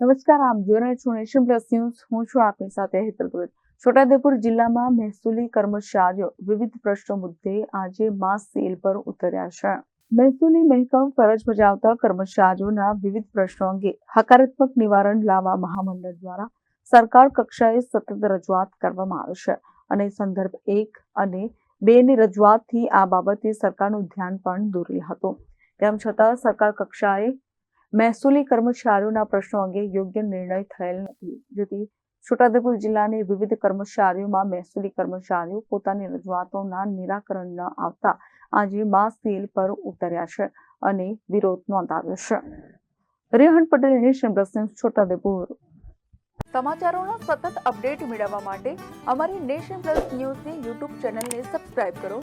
નમસ્કાર, આપ જોઈ રહ્યા છો નેશન પ્લસ ન્યૂઝ. હું છું આપની સાથે હેતલ ભગત. છોટાઉદેપુર જિલ્લામાં મહેસૂલી કર્મચારીઓ વિવિધ પ્રશ્નો મુદ્દે આજે માસ સેલ પર ઉતર્યા છે. મહેસૂલી મહેકમ ફરજ બજાવતા કર્મચારીઓના વિવિધ પ્રશ્નો અંગે હકારાત્મક નિવારણ લાવવા મહામંડળ દ્વારા સરકાર કક્ષાએ સતત રજૂઆત કરવામાં આવે છે. અને સંદર્ભ એક અને બે ની રજૂઆતથી આ બાબતે સરકારનું ધ્યાન પણ દોરેલ હતું. તેમ છતાં સરકાર કક્ષાએ મહેસૂલી કર્મચારીઓના પ્રશ્નો અંગે યોગ્ય નિર્ણય થયેલ નથી. જેથી છોટાઉદેપુર જિલ્લાની વિવિધ કર્મચારીઓમાં મહેસૂલી કર્મચારીઓ પોતાની રજૂઆતોના નિરાકરણ ન આવતા આજે માસ સેલ પર ઉતર્યા છે અને વિરોધ નોંધાવ્યો છે. Rehan Patel Nation news Chhotaudepur. સમાચારોના સતત અપડેટ મેળવવા માટે અમારી નેશન પ્લસ ન્યૂઝની યુટ્યુબ ચેનલને સબસ્ક્રાઇબ કરો.